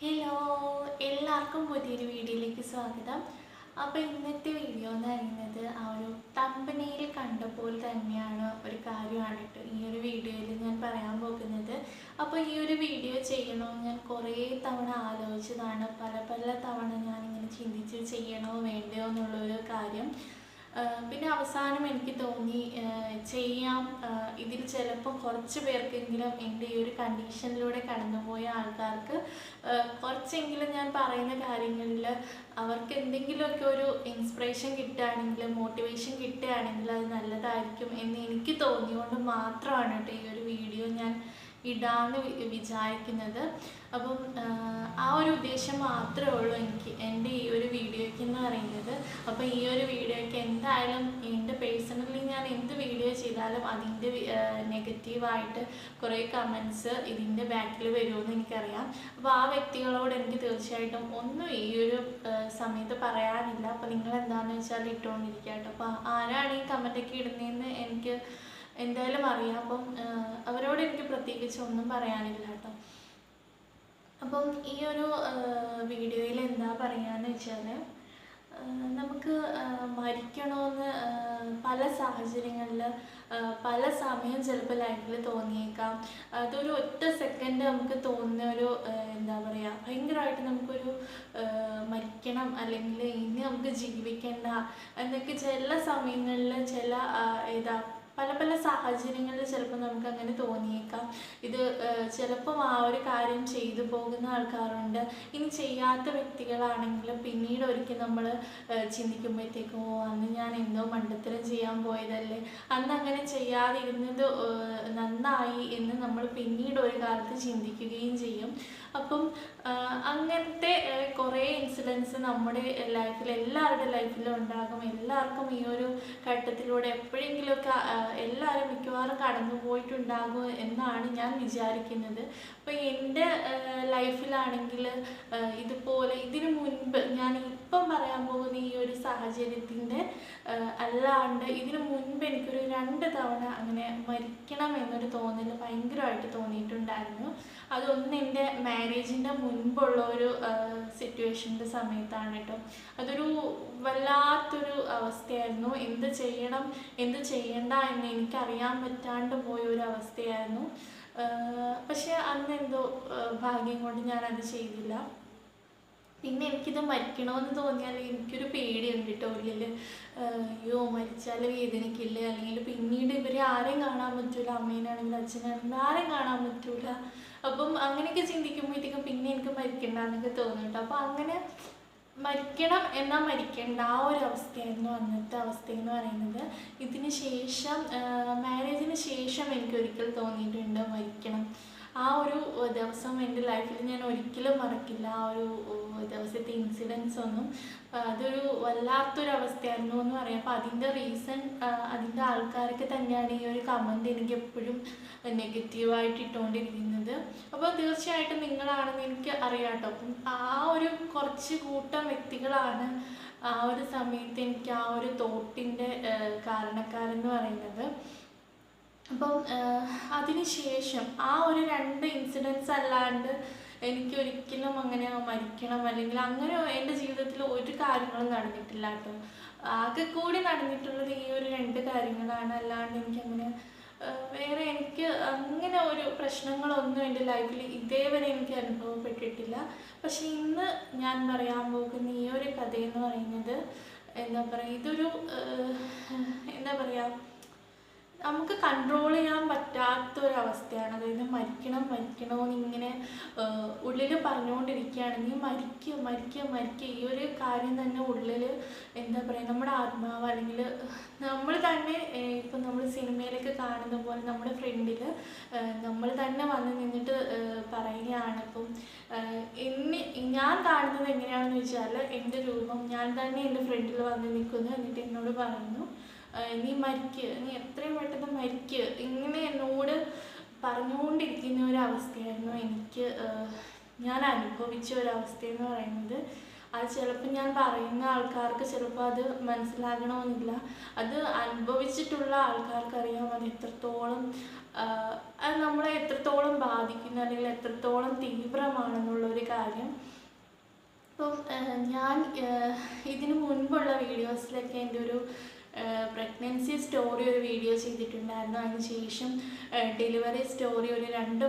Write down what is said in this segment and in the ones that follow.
Hello എല്ലാവർക്കും പുതിയൊരു വീഡിയോയിലേക്ക് സ്വാഗതം. അപ്പോൾ ഇന്നത്തെ വീഡിയോ എന്ന് പറയുന്നത് ആ ഒരു തമ്പനയിൽ കണ്ടപ്പോൾ തന്നെയാണ് ഒരു കാര്യമാണ് കേട്ടോ ഈ ഒരു വീഡിയോയിൽ ഞാൻ പറയാൻ പോകുന്നത്. അപ്പോൾ ഈ ഒരു വീഡിയോ ചെയ്യണമെന്ന് ഞാൻ കുറേ തവണ ആലോചിച്ചതാണ്. പല പല തവണ ഞാനിങ്ങനെ ചിന്തിച്ച് ചെയ്യണോ വേണ്ടയോ എന്നുള്ളൊരു കാര്യം. പിന്നെ അവസാനം എനിക്ക് തോന്നി ചെയ്യാം. ഇതിൽ ചിലപ്പോൾ കുറച്ച് പേർക്കെങ്കിലും എന്റെ ഈ ഒരു കണ്ടീഷനിലൂടെ കടന്നുപോയ ആൾക്കാർക്ക് കുറച്ചെങ്കിലും ഞാൻ പറയുന്ന കാര്യങ്ങളിൽ അവർക്ക് എന്തെങ്കിലുമൊക്കെ ഒരു ഇൻസ്പിറേഷൻ കിട്ടുകയാണെങ്കിൽ മോട്ടിവേഷൻ കിട്ടുകയാണെങ്കിൽ അത് നല്ലതായിരിക്കും എന്ന് എനിക്ക് തോന്നിയുകൊണ്ട് മാത്രമാണ് കേട്ടോ ഈ ഒരു വീഡിയോ ഞാൻ ഇടാന്ന് വിചാരിക്കുന്നത്. അപ്പം ആ, ഒരു ഉദ്ദേശം മാത്രമേ ഉള്ളൂ എനിക്ക് എന്റെ ഈ ഒരു വീഡിയോയ്ക്ക് എന്ന് പറയുന്നത്. അപ്പോൾ ഈ ഒരു വീഡിയോയ്ക്ക് എന്തായാലും എന്റെ പേഴ്സണലി ഞാൻ എന്ത് വീഡിയോ ചെയ്താലും അതിന്റെ നെഗറ്റീവായിട്ട് കുറേ കമൻസ് ഇതിന്റെ ബാക്കിൽ വരുമെന്ന് എനിക്കറിയാം. അപ്പോൾ ആ വ്യക്തികളോട് എനിക്ക് തീർച്ചയായിട്ടും ഒന്നും ഈ ഒരു സമയത്ത് പറയാനില്ല. അപ്പോൾ നിങ്ങൾ എന്താണെന്ന് വെച്ചാൽ ഇട്ടുകൊണ്ടിരിക്കുക കേട്ടോ. അപ്പോൾ ആരാണ് ഈ കമന്റൊക്കെ ഇടുന്നതെന്ന് എനിക്ക് എന്തായാലും അറിയാം. അപ്പം അവരോട് എനിക്ക് പ്രത്യേകിച്ച് ഒന്നും പറയാനില്ല കേട്ടോ. അപ്പം ഈ ഒരു വീഡിയോയിൽ എന്താ പറയാന്ന് വെച്ചാൽ നമുക്ക് മരിക്കണമെന്ന് പല സാഹചര്യങ്ങളിൽ പല സമയം ചിലപ്പോൾ ലൈഫിൽ തോന്നിയേക്കാം. അതൊരു ഒറ്റ സെക്കൻഡ് നമുക്ക് തോന്നുന്ന ഒരു എന്താ പറയുക ഭയങ്കരമായിട്ട് നമുക്കൊരു മരിക്കണം അല്ലെങ്കിൽ ഇനി നമുക്ക് ജീവിക്കണ്ട എന്നൊക്കെ ചില സമയങ്ങളിൽ ചില ഏതാ പല പല സാഹചര്യങ്ങളിൽ ചിലപ്പോൾ നമുക്ക് അങ്ങനെ തോന്നിയേക്കാം. ഇത് ചിലപ്പോൾ ആ ഒരു കാര്യം ചെയ്തു പോകുന്ന ആൾക്കാരുണ്ട്. ഇനി ചെയ്യാത്ത വ്യക്തികളാണെങ്കിൽ പിന്നീട് ഒരിക്കൽ നമ്മൾ ചിന്തിക്കുമ്പോഴത്തേക്കും ഓ അന്ന് ഞാൻ എന്തോ മണ്ടത്തരം ചെയ്യാൻ പോയതല്ലേ? അന്ന് അങ്ങനെ ചെയ്യാതിരുന്നത് നന്നായി എന്ന് നമ്മൾ പിന്നീട് ഒരു കാലത്ത് ചിന്തിക്കുകയും ചെയ്യും. അപ്പം അങ്ങനത്തെ കുറേ ഇൻസിഡൻസ് നമ്മുടെ ലൈഫിൽ എല്ലാവരുടെ ലൈഫിലും ഉണ്ടാകും. എല്ലാവർക്കും ഈ ഒരു ഘട്ടത്തിലൂടെ എപ്പോഴെങ്കിലുമൊക്കെ എല്ലാവരും മിക്കവാറും കടന്നു പോയിട്ടുണ്ടാകും എന്നാണ് ഞാൻ വിചാരിക്കുന്നത്. അപ്പോൾ എന്റെ ലൈഫിലാണെങ്കിൽ ഇതുപോലെ ഇതിനു മുൻപ് ഞാൻ ഇപ്പം പറയാൻ പോകുന്ന ഈ ഒരു സാഹചര്യത്തിന്റെ അല്ലാണ്ട് ഇതിനു മുൻപ് എനിക്കൊരു രണ്ട് തവണ അങ്ങനെ മരിക്കണം എന്നൊരു തോന്നൽ ഭയങ്കരമായിട്ട് തോന്നിയിട്ടുണ്ടായിരുന്നു. അതൊന്ന് എന്റെ മാരേജിന്റെ മുൻപുള്ള ഒരു സിറ്റുവേഷന്റെ സമയത്താണ് കേട്ടോ അതൊരു വല്ലാത്തൊരു അവസ്ഥയായിരുന്നു. എന്ത് ചെയ്യണം എന്ത് ചെയ്യണ്ട എന്ന് എനിക്കറിയാൻ പറ്റാണ്ട് പോയ ഒരു അവസ്ഥയായിരുന്നു. പക്ഷേ അന്ന് എന്തോ ഭാഗ്യം കൊണ്ട് ഞാനത് ചെയ്തില്ല. പിന്നെ എനിക്കിത് മരിക്കണമെന്ന് തോന്നിയാൽ എനിക്കൊരു പേടിയുണ്ട് കേട്ടോ ഉള്ളിൽ അയ്യോ മരിച്ചാൽ വേദനയ്ക്കില്ല? അല്ലെങ്കിൽ പിന്നീട് ഇവരെ ആരെയും കാണാൻ പറ്റൂല? അമ്മേനാണെങ്കിലും അച്ഛനാണെങ്കിലും ആരെയും കാണാൻ പറ്റൂല? അപ്പം അങ്ങനെയൊക്കെ ചിന്തിക്കുമ്പോഴത്തേക്കും പിന്നെ എനിക്ക് മരിക്കണ്ട എന്നൊക്കെ കേട്ടോ അപ്പോൾ അങ്ങനെ മരിക്കണം എന്നാൽ മരിക്കേണ്ട ആ ഒരു അവസ്ഥയായിരുന്നു അന്നത്തെ അവസ്ഥ എന്ന് പറയുന്നത്. ഇതിന് ശേഷം മാരേജിന് ശേഷം എനിക്ക് ഒരിക്കൽ തോന്നിയിട്ടുണ്ട് മരിക്കണം. ആ ഒരു ദിവസം എന്റെ ലൈഫിൽ ഞാൻ ഒരിക്കലും മറക്കില്ല. ആ ഒരു ദിവസത്തെ ഇൻസിഡൻസ് ഒന്നും. അതൊരു വല്ലാത്തൊരു അവസ്ഥയായിരുന്നു എന്ന് പറയാം. അപ്പം അതിന്റെ റീസൺ അതിന്റെ ആൾക്കാർക്ക് തന്നെയാണ് ഈ ഒരു കമന്റ് എനിക്ക് എപ്പോഴും നെഗറ്റീവായിട്ട് ഇട്ടുകൊണ്ടിരിക്കുന്നത് അപ്പോൾ തീർച്ചയായിട്ടും നിങ്ങളാണെന്ന് എനിക്ക് അറിയാം കേട്ടോ. അപ്പം ആ ഒരു കുറച്ച് കൂട്ടം വ്യക്തികളാണ് ആ ഒരു സമയത്ത് എനിക്ക് ആ ഒരു തോട്ടിന്റെ കാരണക്കാരെന്ന് പറയുന്നത്. അപ്പം അതിന് ശേഷം ആ ഒരു രണ്ട് ഇൻസിഡൻസ് അല്ലാണ്ട് എനിക്ക് ഒരിക്കലും അങ്ങനെ മരിക്കണം അല്ലെങ്കിൽ അങ്ങനെ എന്റെ ജീവിതത്തിൽ ഒരു കാര്യങ്ങളും നടന്നിട്ടില്ല കേട്ടോ. ആകെ കൂടി നടന്നിട്ടുള്ളത് ഈ ഒരു രണ്ട് കാര്യങ്ങളാണ്. അല്ലാണ്ട് എനിക്കങ്ങനെ വേറെ എനിക്ക് അങ്ങനെ ഒരു പ്രശ്നങ്ങളൊന്നും എന്റെ ലൈഫിൽ ഇതേവരെ എനിക്ക് അനുഭവപ്പെട്ടിട്ടില്ല. പക്ഷേ ഇന്ന് ഞാൻ പറയാൻ പോകുന്ന ഈ ഒരു കഥയെന്ന് പറയുന്നത് എന്താ പറയുക ഇതൊരു എന്താ പറയുക നമുക്ക് കൺട്രോൾ ചെയ്യാൻ പറ്റാത്ത ഒരു അവസ്ഥയാണ് അതായത് മരിക്കണം മരിക്കണമെന്ന് ഇങ്ങനെ ഉള്ളിൽ പറഞ്ഞുകൊണ്ടിരിക്കുകയാണെങ്കിൽ മരിക്കുക മരിക്കുക മരിക്കുക ഈ ഒരു കാര്യം തന്നെ ഉള്ളിൽ എന്താ പറയുക നമ്മുടെ ആത്മാവ് അല്ലെങ്കിൽ നമ്മൾ തന്നെ ഇപ്പം നമ്മൾ സിനിമയിലൊക്കെ കാണുന്ന പോലെ നമ്മുടെ ഫ്രണ്ടിൽ നമ്മൾ തന്നെ വന്ന് നിന്നിട്ട് പറയുകയാണ്. ഇപ്പം എന്നെ ഞാൻ കാണുന്നത് എങ്ങനെയാണെന്ന് വെച്ചാൽ എന്റെ രൂപം ഞാൻ തന്നെ എന്റെ ഫ്രണ്ടിൽ വന്ന് നിൽക്കുന്നു എന്നിട്ട് എന്നോട് പറയുന്നു. നീ മരിക്ക് നീ എത്രയും പെട്ടെന്ന് മരിക്ക്. ഇങ്ങനെ എന്നോട് പറഞ്ഞുകൊണ്ടിരിക്കുന്ന ഒരു അവസ്ഥയായിരുന്നു എനിക്ക് ഞാൻ അനുഭവിച്ച ഒരു അവസ്ഥയെന്ന് പറയുന്നത്. അത് ചിലപ്പോൾ ഞാൻ പറയുന്ന ആൾക്കാർക്ക് ചിലപ്പോൾ അത് മനസ്സിലാകണമെന്നില്ല. അത് അനുഭവിച്ചിട്ടുള്ള ആൾക്കാർക്കറിയാം അത് എത്രത്തോളം അത് നമ്മളെ എത്രത്തോളം ബാധിക്കുന്നു അല്ലെങ്കിൽ എത്രത്തോളം തീവ്രമാണെന്നുള്ളൊരു കാര്യം. ആഹ് ഞാൻ ഇതിനു മുൻപുള്ള വീഡിയോസിലൊക്കെ എന്റെ ഒരു പ്രഗ്നൻസി സ്റ്റോറി ഒരു വീഡിയോ ചെയ്തിട്ടുണ്ടായിരുന്നു. അതിന് ശേഷം ഡെലിവറി സ്റ്റോറി ഒരു രണ്ട്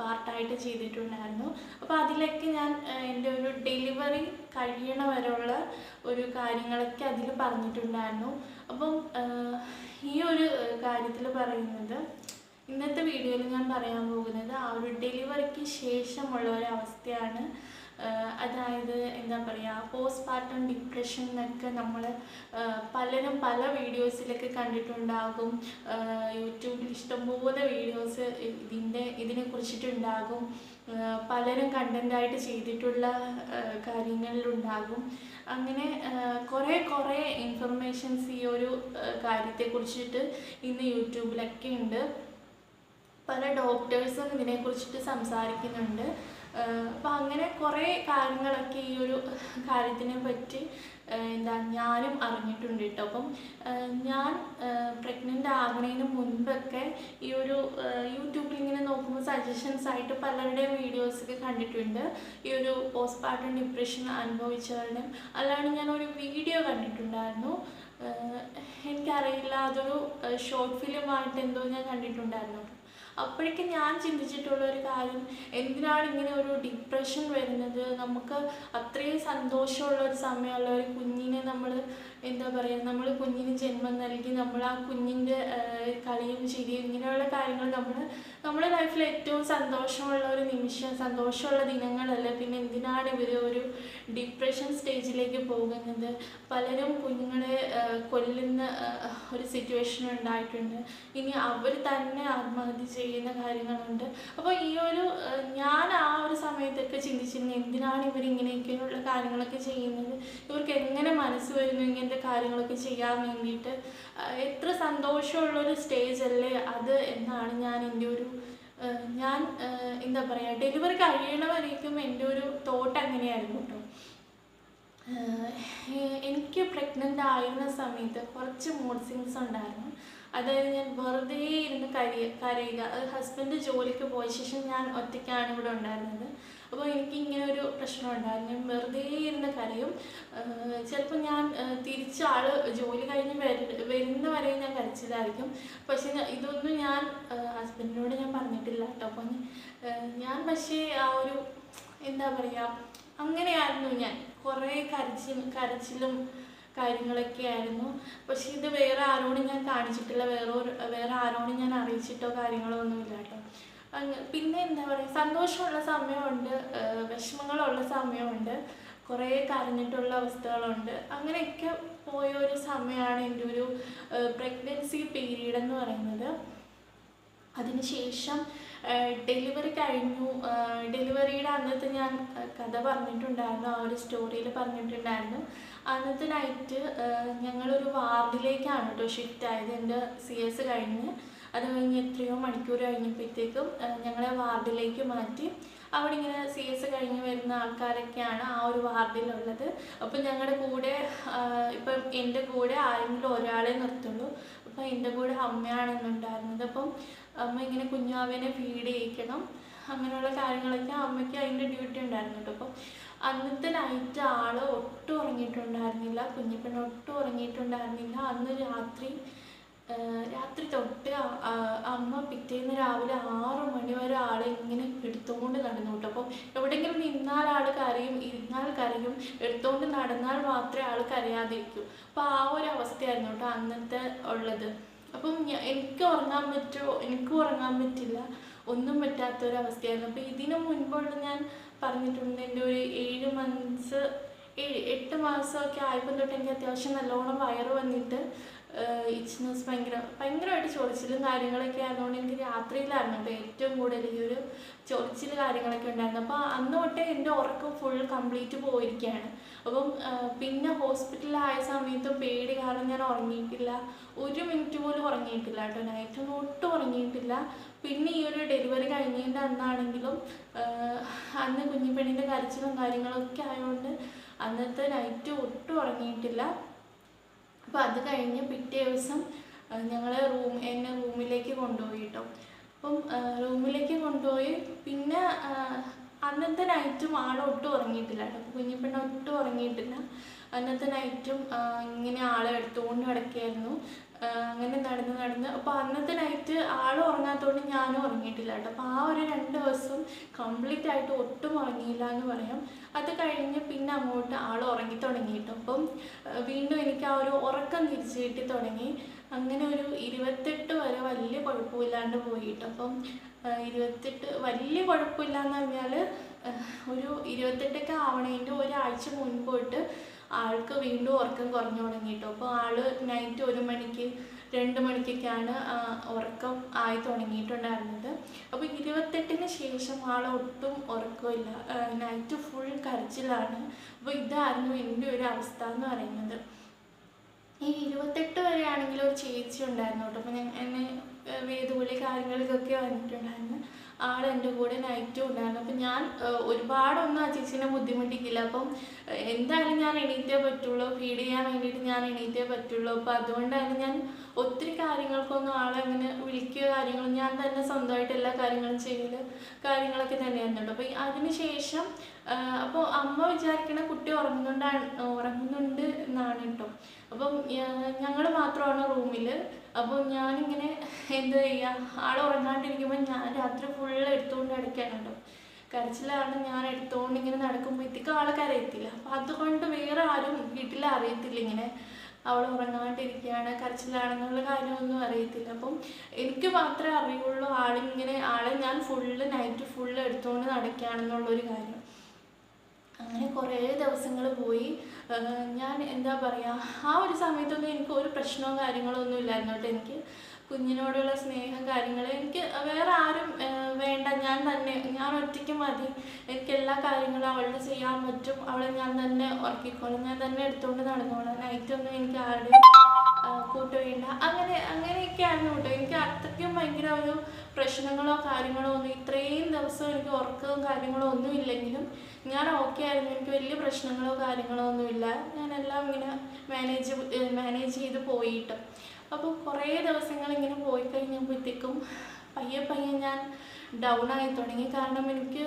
പാർട്ടായിട്ട് ചെയ്തിട്ടുണ്ടായിരുന്നു. അപ്പോൾ അതിലൊക്കെ ഞാൻ എന്റെ ഒരു ഡെലിവറി കഴിയണ വരെയുള്ള ഒരു കാര്യങ്ങളൊക്കെ അതിൽ പറഞ്ഞിട്ടുണ്ടായിരുന്നു. അപ്പം ഈ ഒരു കാര്യത്തിൽ പറയുന്നത് ഇന്നത്തെ വീഡിയോയിൽ ഞാൻ പറയാൻ പോകുന്നത് ആ ഒരു ഡെലിവറിക്ക് ശേഷമുള്ള ഒരു അവസ്ഥയാണ്. അതായത് എന്താ പറയുക പോസ്റ്റ് പാർട്ടം ഡിപ്രഷൻ എന്നൊക്കെ നമ്മൾ പലരും പല വീഡിയോസിലൊക്കെ കണ്ടിട്ടുണ്ടാകും. യൂട്യൂബിൽ ഇഷ്ടംപോലെ വീഡിയോസ് ഇതിന്റെ ഇതിനെ കുറിച്ചിട്ടുണ്ടാകും. പലരും കണ്ടന്റായിട്ട് ചെയ്തിട്ടുള്ള കാര്യങ്ങളിലുണ്ടാകും. അങ്ങനെ കുറേ കുറേ ഇൻഫർമേഷൻസ് ഈ ഒരു കാര്യത്തെക്കുറിച്ചിട്ട് ഇന്ന് യൂട്യൂബിലൊക്കെ ഉണ്ട്. പല ഡോക്ടേഴ്സും ഇതിനെക്കുറിച്ചിട്ട് സംസാരിക്കുന്നുണ്ട്. അപ്പം അങ്ങനെ കുറേ കാര്യങ്ങളൊക്കെ ഈ ഒരു കാര്യത്തിനെ പറ്റി എന്താ ഞാനും അറിഞ്ഞിട്ടുണ്ട് കേട്ടോ അപ്പം ഞാൻ പ്രഗ്നന്റ് ആകുന്നതിന് മുൻപൊക്കെ ഈ ഒരു യൂട്യൂബിൽ ഇങ്ങനെ നോക്കുമ്പോൾ സജഷൻസ് ആയിട്ട് പലരുടെയും വീഡിയോസൊക്കെ കണ്ടിട്ടുണ്ട്. ഈ ഒരു പോസ്റ്റ് പാർട്ടം ഡിപ്രഷൻ അനുഭവിച്ചവരുടെയും അല്ലാണ്ട് ഞാൻ ഒരു വീഡിയോ കണ്ടിട്ടുണ്ടായിരുന്നു എനിക്കറിയില്ല. അതൊരു ഷോർട്ട് ഫിലിമായിട്ട് എന്തോ ഞാൻ കണ്ടിട്ടുണ്ടായിരുന്നു. അപ്പോഴേക്കും ഞാൻ ചിന്തിച്ചിട്ടുള്ള ഒരു കാര്യം എന്തിനാണ് ഇങ്ങനെ ഒരു ഡിപ്രഷൻ വരുന്നത്? നമുക്ക് അത്രയും സന്തോഷമുള്ള ഒരു സമയമുള്ള ഒരു കുഞ്ഞിനെ നമ്മൾ എന്താ പറയുക നമ്മൾ കുഞ്ഞിന് ജന്മം നൽകി നമ്മൾ ആ കുഞ്ഞിന്റെ കളിയും ചിരിയും ഇങ്ങനെയുള്ള കാര്യങ്ങൾ നമ്മൾ നമ്മുടെ ലൈഫിൽ ഏറ്റവും സന്തോഷമുള്ള ഒരു നിമിഷം സന്തോഷമുള്ള ദിനങ്ങളല്ല? പിന്നെ എന്തിനാണ് ഇവർ ഒരു ഡിപ്രഷൻ സ്റ്റേജിലേക്ക് പോകുന്നത്? പലരും കുഞ്ഞുങ്ങളെ കൊല്ലുന്ന ഒരു സിറ്റുവേഷൻ ഉണ്ടായിട്ടുണ്ട്. ഇനി അവർ തന്നെ ആത്മഹത്യ ചെയ്യുന്ന കാര്യങ്ങളുണ്ട്. അപ്പോൾ ഈ ഒരു ഞാൻ ആ ഒരു സമയത്തൊക്കെ ചിന്തിച്ചിരുന്നു എന്തിനാണ് ഇവർ ഇങ്ങനെയൊക്കെയുള്ള കാര്യങ്ങളൊക്കെ ചെയ്യുന്നത്? ഇവർക്ക് എങ്ങനെ മനസ്സ് വരുന്നു? ഇങ്ങനത്തെ കാര്യങ്ങളൊക്കെ ചെയ്യാൻ വേണ്ടിയിട്ട് എത്ര സന്തോഷമുള്ളൊരു സ്റ്റേജ് അല്ലേ അത് എന്നാണ് ഞാൻ എന്റെ ഒരു ഞാൻ എന്താ പറയുക ഡെലിവറി കഴിയണവരേക്കും എന്റെ ഒരു തോട്ട് അങ്ങനെയായിരുന്നു കേട്ടോ എനിക്ക് പ്രഗ്നന്റ് ആയിരുന്ന സമയത്ത് കുറച്ച് മൂഡ് സിങ്സ് ഉണ്ടായിരുന്നു. അതായത് ഞാൻ വെറുതെ ഇരുന്ന് കരയുക. കരയുക ഹസ്ബൻഡ് ജോലിക്ക് പോയ ശേഷം ഞാൻ ഒറ്റയ്ക്കാണ് ഇവിടെ ഉണ്ടായിരുന്നത്. അപ്പോൾ എനിക്ക് ഇങ്ങനെ ഒരു പ്രശ്നം ഉണ്ടായിരുന്നു. ഞാൻ വെറുതെ ഇരുന്ന കരയും. ചിലപ്പോൾ ഞാൻ തിരിച്ച ആൾ ജോലി കഴിഞ്ഞ് വര വരുന്ന വരെ ഞാൻ കരച്ചിലായിരിക്കും. പക്ഷേ ഇതൊന്നും ഞാൻ ഹസ്ബൻഡിനോട് ഞാൻ പറഞ്ഞിട്ടില്ല കേട്ടോ. അപ്പം ഞാൻ പക്ഷേ ആ ഒരു എന്താ പറയുക അങ്ങനെയായിരുന്നു ഞാൻ. കുറേ കരച്ചിൽ കരച്ചിലും കാര്യങ്ങളൊക്കെ ആയിരുന്നു. പക്ഷേ ഇത് വേറെ ആരോടും ഞാൻ കാണിച്ചിട്ടില്ല. വേറെ വേറെ ആരോടും ഞാൻ അറിയിച്ചിട്ടോ കാര്യങ്ങളോ ഒന്നുമില്ല കേട്ടോ. പിന്നെ എന്താ പറയുക സന്തോഷമുള്ള സമയമുണ്ട് വിഷമങ്ങളുള്ള സമയമുണ്ട് കുറേ കരഞ്ഞിട്ടുള്ള അവസ്ഥകളുണ്ട്. അങ്ങനെയൊക്കെ പോയ ഒരു സമയമാണ് എന്റെ ഒരു പ്രഗ്നൻസി പീരീഡ് എന്ന് പറയുന്നത്. അതിനുശേഷം ഡെലിവറി കഴിഞ്ഞു. ഡെലിവറിയുടെ അന്നത്തെ ഞാൻ കഥ പറഞ്ഞിട്ടുണ്ടായിരുന്നു ആ ഒരു സ്റ്റോറിയിൽ പറഞ്ഞിട്ടുണ്ടായിരുന്നു. അന്നത്തെ നൈറ്റ് ഞങ്ങളൊരു വാർഡിലേക്കാണ് കേട്ടോ ഷിഫ്റ്റ് ആയത്. എന്റെ സി എസ് കഴിഞ്ഞ്. അത് കഴിഞ്ഞ് എത്രയോ മണിക്കൂർ കഴിഞ്ഞപ്പോഴത്തേക്കും ഞങ്ങളെ വാർഡിലേക്ക് മാറ്റി. അവിടെ ഇങ്ങനെ സി എസ് കഴിഞ്ഞ് വരുന്ന ആൾക്കാരൊക്കെയാണ് ആ ഒരു വാർഡിലുള്ളത്. അപ്പം ഞങ്ങളുടെ കൂടെ ഇപ്പം എന്റെ കൂടെ ആരെങ്കിലും ഒരാളെ നിർത്തുള്ളൂ അപ്പം എന്റെ കൂടെ അമ്മയാണ് ഇന്നുണ്ടായിരുന്നത് അപ്പം അമ്മ ഇങ്ങനെ കുഞ്ഞാവിനെ ഫീഡ് ചെയ്യിക്കണം അങ്ങനെയുള്ള കാര്യങ്ങളൊക്കെ അമ്മയ്ക്ക് അതിന്റെ ഡ്യൂട്ടി ഉണ്ടായിരുന്നു കേട്ടോ. അപ്പം അന്നത്തെ നൈറ്റ് ആൾ ഒട്ടും ഉറങ്ങിയിട്ടുണ്ടായിരുന്നില്ല കുഞ്ഞിപ്പെണ്ണ് ഒട്ടും ഉറങ്ങിയിട്ടുണ്ടായിരുന്നില്ല. അന്ന് രാത്രി രാത്രി തൊട്ട് അമ്മ പിറ്റേന്ന് രാവിലെ ആറു മണി വരെ ആളെ ഇങ്ങനെ എടുത്തുകൊണ്ട് നടന്നു കേട്ടോ. അപ്പം എവിടെയെങ്കിലും നിന്നാൽ ആൾ കരയും ഇരുന്നാൽ കരയും എടുത്തുകൊണ്ട് നടന്നാൽ മാത്രമേ ആൾ കരയാതിരിക്കൂ. അപ്പോൾ ആ ഒരു അവസ്ഥയായിരുന്നു കേട്ടോ അന്നത്തെ ഉള്ളത്. അപ്പം എനിക്ക് ഉറങ്ങാൻ പറ്റുമോ എനിക്ക് ഉറങ്ങാൻ പറ്റില്ല. ഒന്നും പറ്റാത്തൊരവസ്ഥയായിരുന്നു അപ്പോൾ ഇതിനു മുൻപുള്ള ഞാൻ പറഞ്ഞിട്ടുണ്ട് എന്റെ ഒരു ഏഴ് മന്ത്സ് ഏഴ് എട്ട് മാസമൊക്കെ ആയപ്പോൾ തൊട്ട് എനിക്ക് അത്യാവശ്യം നല്ലോണം വയറ് വന്നിട്ട് ഇച്ച്നസ് ഭയങ്കര ഭയങ്കരമായിട്ട് ചൊറിച്ചിലും കാര്യങ്ങളൊക്കെ ആയതുകൊണ്ട് എനിക്ക് രാത്രിയിലായിരുന്നു. അപ്പോൾ ഏറ്റവും കൂടുതൽ ഈ ഒരു ചൊറിച്ചിൽ കാര്യങ്ങളൊക്കെ ഉണ്ടായിരുന്നു. അപ്പോൾ അന്ന് തൊട്ടേ എന്റെ ഉറക്കം ഫുൾ കംപ്ലീറ്റ് പോയിരിക്കുകയാണ്. അപ്പം പിന്നെ ഹോസ്പിറ്റലിലായ സമയത്ത് പേടി കാരണം ഞാൻ ഉറങ്ങിയിട്ടില്ല. ഒരു മിനിറ്റ് പോലും ഉറങ്ങിയിട്ടില്ല കേട്ടോ. നൈറ്റൊന്നും ഒട്ടും ഉറങ്ങിയിട്ടില്ല. പിന്നെ ഈ ഒരു ഡെലിവറി കഴിഞ്ഞതിന്റെ അന്നാണെങ്കിലും അന്ന് കുഞ്ഞിപ്പെണ്ണിന്റെ കരച്ചിലും കാര്യങ്ങളൊക്കെ ആയതുകൊണ്ട് അന്നത്തെ നൈറ്റ് ഒട്ടും ഉറങ്ങിയിട്ടില്ല. അപ്പോൾ അത് കഴിഞ്ഞ് പിറ്റേ ദിവസം ഞങ്ങൾ റൂം എന്നെ റൂമിലേക്ക് കൊണ്ടുപോയി കേട്ടോ അപ്പം റൂമിലേക്ക് കൊണ്ടുപോയി. പിന്നെ അന്നത്തെ നൈറ്റും ആളൊട്ടും ഉറങ്ങിയിട്ടില്ല കേട്ടോ കുഞ്ഞിപ്പെണ്ണ ഒട്ടും ഉറങ്ങിയിട്ടില്ല. അന്നത്തെ നൈറ്റും ഇങ്ങനെ ആളെ എടുത്തുകൊണ്ട് കിടക്കുകയായിരുന്നു അങ്ങനെ നടന്ന് നടന്ന് അപ്പോൾ അന്നത്തെ നൈറ്റ് ആൾ ഉറങ്ങാത്തതുകൊണ്ട് ഞാനും ഉറങ്ങിയിട്ടില്ല കേട്ടോ. അപ്പോൾ ആ ഒരു രണ്ട് ദിവസം കംപ്ലീറ്റ് ആയിട്ട് ഒട്ടും ഉറങ്ങിയില്ല എന്ന് പറയാം. അത് കഴിഞ്ഞ് പിന്നെ അങ്ങോട്ട് ആൾ ഉറങ്ങി തുടങ്ങി കേട്ടോ. അപ്പം വീണ്ടും എനിക്ക് ആ ഒരു ഉറക്കം തിരിച്ചു കിട്ടി തുടങ്ങി. അങ്ങനെ ഒരു ഇരുപത്തെട്ട് വരെ വലിയ കുഴപ്പമില്ലാണ്ട് പോയിട്ടു അപ്പം ഇരുപത്തെട്ട് വലിയ കുഴപ്പമില്ല എന്ന് പറഞ്ഞാൽ ഒരു ഇരുപത്തെട്ടൊക്കെ ആവണേന്റെ ഒരാഴ്ച മുൻപ് തൊട്ട് ആൾക്ക് വീണ്ടും ഉറക്കം കുറഞ്ഞു തുടങ്ങി കേട്ടോ അപ്പോൾ ആൾ നൈറ്റ് ഒരു മണിക്ക് രണ്ട് മണിക്കൊക്കെയാണ് ഉറക്കം ആയി തുടങ്ങിയിട്ടുണ്ടായിരുന്നത്. അപ്പോൾ ഇരുപത്തെട്ടിന് ശേഷം ആൾ ഒട്ടും ഉറക്കമില്ല നൈറ്റ് ഫുൾ കരച്ചിലാണ്. അപ്പോൾ ഇതായിരുന്നു എന്റെ ഒരു അവസ്ഥ എന്ന് പറയുന്നത്. ഈ ഇരുപത്തെട്ട് വരെ ആണെങ്കിൽ ഒരു ചേച്ചി ഉണ്ടായിരുന്നു കേട്ടോ. അപ്പോൾ ഞാൻ എന്നെ വേദൂലി കാര്യങ്ങൾക്കൊക്കെ വന്നിട്ടുണ്ടായിരുന്നു. ആൾ എന്റെ കൂടെ നൈറ്റും ഉണ്ടായിരുന്നു. അപ്പം ഞാൻ ഒരുപാടൊന്നും ആ ചേച്ചീനെ ബുദ്ധിമുട്ടിക്കില്ല. അപ്പം എന്തായാലും ഞാൻ എണീറ്റേ പറ്റുള്ളൂ. ഫീഡ് ചെയ്യാൻ വേണ്ടിയിട്ട് ഞാൻ എണീറ്റേ പറ്റുള്ളൂ. അപ്പം അതുകൊണ്ടായാലും ഞാൻ ഒത്തിരി കാര്യങ്ങൾക്കൊന്നും ആളെ അങ്ങനെ വിളിക്കുക കാര്യങ്ങളും ഞാൻ തന്നെ സ്വന്തമായിട്ട് എല്ലാ കാര്യങ്ങളും ചെയ്യൽ കാര്യങ്ങളൊക്കെ തന്നെയായിരുന്നു കേട്ടോ അപ്പം അതിന് ശേഷം അപ്പോൾ അമ്മ വിചാരിക്കണ കുട്ടി ഉറങ്ങുന്നുണ്ടാണ് ഉറങ്ങുന്നുണ്ട് എന്നാണ് കേട്ടോ. അപ്പം ഞങ്ങൾ മാത്രമാണ് റൂമിൽ അപ്പോൾ ഞാനിങ്ങനെ എന്താ ചെയ്യുക ആൾ ഉറങ്ങാണ്ടിരിക്കുമ്പോൾ ഞാൻ രാത്രി ഫുള്ള് എടുത്തുകൊണ്ട് കിടക്കുകയാണ് കേട്ടോ കരച്ചിലാണ് ഞാൻ എടുത്തുകൊണ്ട് ഇങ്ങനെ നടക്കുമ്പോഴത്തേക്കും ആൾ കരയത്തില്ല. അപ്പം അതുകൊണ്ട് വേറെ ആരും വീട്ടിൽ അറിയത്തില്ല ഇങ്ങനെ അവൾ ഉറങ്ങാണ്ടിരിക്കുകയാണ് കരച്ചിലാണെന്നുള്ള കാര്യമൊന്നും അറിയത്തില്ല. അപ്പം എനിക്ക് മാത്രമേ അറിയുള്ളൂ ആളിങ്ങനെ ആളെ ഞാൻ ഫുള്ള് നൈറ്റ് ഫുള്ള് എടുത്തുകൊണ്ട് നടക്കുകയാണെന്നുള്ളൊരു കാര്യം. അങ്ങനെ കുറേ ദിവസങ്ങൾ പോയി. ഞാൻ എന്താ പറയുക ആ ഒരു സമയത്തൊന്നും എനിക്ക് ഒരു പ്രശ്നവും കാര്യങ്ങളോ ഒന്നും ഇല്ലായിരുന്നു കേട്ടോ. എനിക്ക് കുഞ്ഞിനോടുള്ള സ്നേഹം കാര്യങ്ങൾ എനിക്ക് വേറെ ആരും വേണ്ട. ഞാൻ തന്നെ ഞാൻ ഒറ്റയ്ക്ക് മതി. എനിക്ക് എല്ലാ കാര്യങ്ങളും അവളുടെ ചെയ്യാൻ പറ്റും. അവളെ ഞാൻ തന്നെ ഉറക്കിക്കോളും. ഞാൻ തന്നെ എടുത്തുകൊണ്ട് നടന്നോളാം. നൈറ്റൊന്നും എനിക്ക് ആരുടെയും ആഹ് കൂട്ട് അങ്ങനെ അങ്ങനെ അങ്ങനെയൊക്കെയായിരുന്നു കേട്ടോ എനിക്ക് അത്രയ്ക്കും ഭയങ്കര ഒരു പ്രശ്നങ്ങളോ കാര്യങ്ങളോ ഒന്നും ഇത്രയും ദിവസം എനിക്ക് ഉറക്കവും കാര്യങ്ങളോ ഒന്നും ഇല്ലെങ്കിലും ഞാൻ ഓക്കെ ആയിരുന്നു. എനിക്ക് വലിയ പ്രശ്നങ്ങളോ കാര്യങ്ങളോ ഒന്നുമില്ല. ഞാനെല്ലാം ഇങ്ങനെ മാനേജ് മാനേജ് ചെയ്ത് പോയിട്ട്. അപ്പോൾ കുറേ ദിവസങ്ങൾ ഇങ്ങനെ പോയി കഴിഞ്ഞപ്പോഴത്തേക്കും പയ്യെ പയ്യെ ഞാൻ ഡൗൺ ആയി തുടങ്ങി. കാരണം എനിക്ക്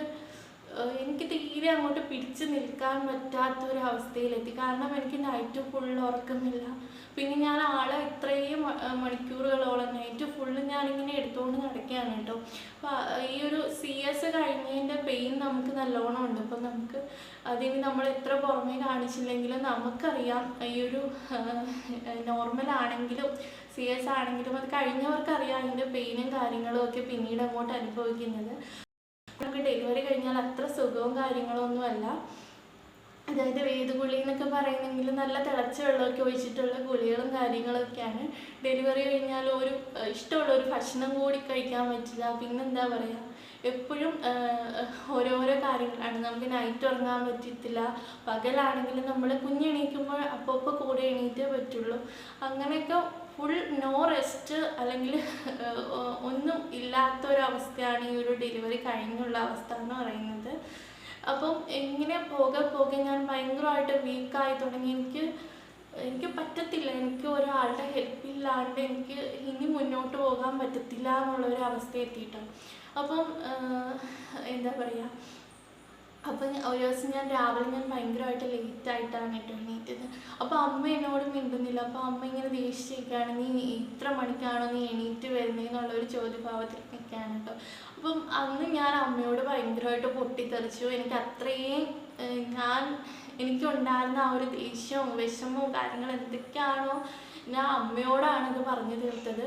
എനിക്ക് തീരെ അങ്ങോട്ട് പിടിച്ച് നിൽക്കാൻ പറ്റാത്ത ഒരു അവസ്ഥയിലെത്തി കാരണം എനിക്ക് നൈറ്റ് ഫുൾ ഉറക്കമില്ല. പിന്നെ ഞാൻ ആളെ ഇത്രയും മണിക്കൂറുകളോളം നൈറ്റ് ഫുള്ള് ഞാനിങ്ങനെ എടുത്തുകൊണ്ട് നടക്കുകയാണ് കേട്ടോ. അപ്പോൾ ഈ ഒരു സി എസ് കഴിഞ്ഞതിന്റെ പെയിൻ നമുക്ക് നല്ലോണം ഉണ്ട്. അപ്പം നമുക്ക് അതിന് നമ്മൾ എത്ര പുറമേ കാണിച്ചില്ലെങ്കിലും നമുക്കറിയാം ഈ ഒരു നോർമൽ ആണെങ്കിലും സി എസ് ആണെങ്കിലും അത് കഴിഞ്ഞവർക്കറിയാം അതിന്റെ പെയിനും കാര്യങ്ങളും ഒക്കെ പിന്നീട് അങ്ങോട്ട് അനുഭവിക്കുന്നത്. നമുക്ക് ഡെലിവറി കഴിഞ്ഞാൽ അത്ര സുഖവും കാര്യങ്ങളും ഒന്നുമല്ല അതായത് വേദഗുളി എന്നൊക്കെ പറയുന്നെങ്കിൽ നല്ല തിളച്ച വെള്ളമൊക്കെ ഒഴിച്ചിട്ടുള്ള ഗുളികളും കാര്യങ്ങളൊക്കെയാണ്. ഡെലിവറി കഴിഞ്ഞാൽ ഒരു ഇഷ്ടമുള്ള ഒരു ഭക്ഷണം കൂടി കഴിക്കാൻ പറ്റില്ല. പിന്നെന്താ പറയുക എപ്പോഴും ഓരോരോ കാര്യങ്ങളാണ്. നമുക്ക് നൈറ്റ് ഉറങ്ങാൻ പറ്റത്തില്ല പകലാണെങ്കിലും നമ്മൾ കുഞ്ഞെണീക്കുമ്പോൾ അപ്പോൾ അപ്പോൾ കൂടെ എണീറ്റേ പറ്റുള്ളൂ. അങ്ങനെയൊക്കെ ഫുൾ നോ റെസ്റ്റ് അല്ലെങ്കിൽ ഒന്നും ഇല്ലാത്തൊരവസ്ഥയാണ് ഈ ഒരു ഡെലിവറി കഴിഞ്ഞുള്ള അവസ്ഥ എന്ന് പറയുന്നത്. അപ്പം ഇങ്ങനെ പോകെ പോകെ ഞാൻ ഭയങ്കരമായിട്ട് വീക്കായി തുടങ്ങി. എനിക്ക് എനിക്ക് പറ്റത്തില്ല. എനിക്ക് ഒരാളുടെ ഹെൽപ്പ് ഇല്ലാണ്ട് എനിക്ക് ഇനി മുന്നോട്ട് പോകാൻ പറ്റത്തില്ല എന്നുള്ളൊരു അവസ്ഥ എത്തിയിട്ടാണ്. അപ്പം എന്താ പറയുക അപ്പം ഒരു ദിവസം ഞാൻ രാവിലെ ഞാൻ ഭയങ്കരമായിട്ട് ലേറ്റ് ആയിട്ടാണ് കേട്ടോ എണീറ്റത്. അപ്പോൾ അമ്മ എന്നോട് മിണ്ടുന്നില്ല. അപ്പോൾ അമ്മ ഇങ്ങനെ ദേഷ്യക്കാണ് നീ ഇത്ര മണിക്കാണോ നീ എണീറ്റ് വരുന്നതെന്നുള്ളൊരു ചോദ്യഭാവത്തിൽ നിൽക്കുകയാണ് കേട്ടോ. അപ്പം അന്ന് ഞാൻ അമ്മയോട് ഭയങ്കരമായിട്ട് പൊട്ടിത്തെറിച്ചു. എനിക്ക് അത്രയും ഞാൻ എനിക്കുണ്ടായിരുന്ന ആ ഒരു ദേഷ്യവും വിഷമവും കാര്യങ്ങൾ എന്തൊക്കെയാണോ ഞാൻ അമ്മയോടാണ് പറഞ്ഞു തീർത്തത്.